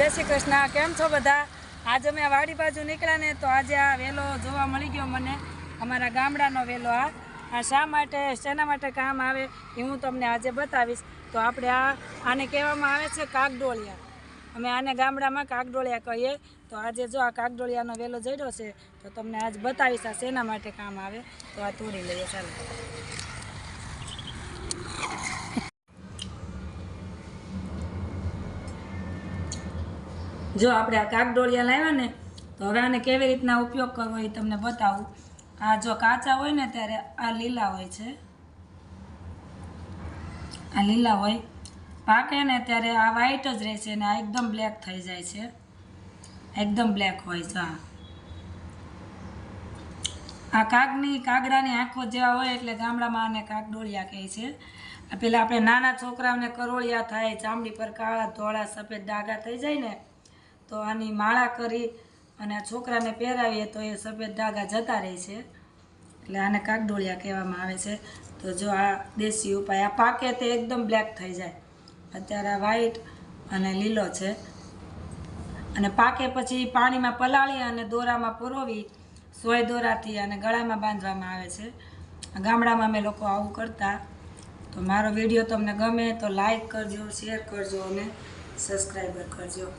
જય શ્રી કૃષ્ણ. કેમ છો બધા? આજે અમે વાડી બાજુ નીકળ્યા ને તો આજે આ વેલો જોવા મળી ગયો મને. અમારા ગામડાનો વેલો આ. આ શા માટે, શેના માટે કામ આવે એ હું તમને આજે બતાવીશ. તો આપણે આ, આને કહેવામાં આવે છે કાગડોળિયા. અમે આને ગામડામાં કાગડોળિયા કહીએ. તો આજે જો આ કાગડોળિયાનો વેલો જડ્યો છે, તો તમને આજ બતાવીશ આ શેના માટે કામ આવે. તો આ તોડી લઈએ, ચાલો. જો આપણે આ કાગડોળિયા લાવ્યા ને, તો હવે આને કેવી રીતના ઉપયોગ કરવો એ તમને બતાવું. આ જો કાચા હોય ને, ત્યારે આ લીલા હોય છે. આ લીલા હોય. પાકે ને, ત્યારે આ વ્હાઈટ જ રહે છે ને, આ એકદમ બ્લેક થઈ જાય છે. એકદમ બ્લેક હોય છે આ. આ કાગની, કાગડાની આંખો જેવા હોય એટલે ગામડામાં આને કાગડોળિયા કહે છે. પેલા આપણે નાના છોકરાઓને કરોળિયા થાય, ચામડી પર કાળા ધોળા સફેદ ડાઘા થઈ જાય ને તો આની માળા કરી અને છોકરાને પહેરાવીએ તો એ સફેદ ડાઘા જતા રહે છે. એટલે આને કાગડોળિયા કહેવામાં આવે છે. તો જો આ દેશી ઉપાય, આ પાકે તે એકદમ બ્લેક થઈ જાય. અત્યારે આ વ્હાઈટ અને લીલો છે. અને પાકે પછી પાણીમાં પલાળી અને દોરામાં પરોવી, સોય દોરાથી અને ગળામાં બાંધવામાં આવે છે. ગામડામાં અમે લોકો આવું કરતા. તો મારો વીડિયો તમને ગમે તો લાઈક કરજો શેર કરજો અને સબસ્ક્રાઈબર કરજો.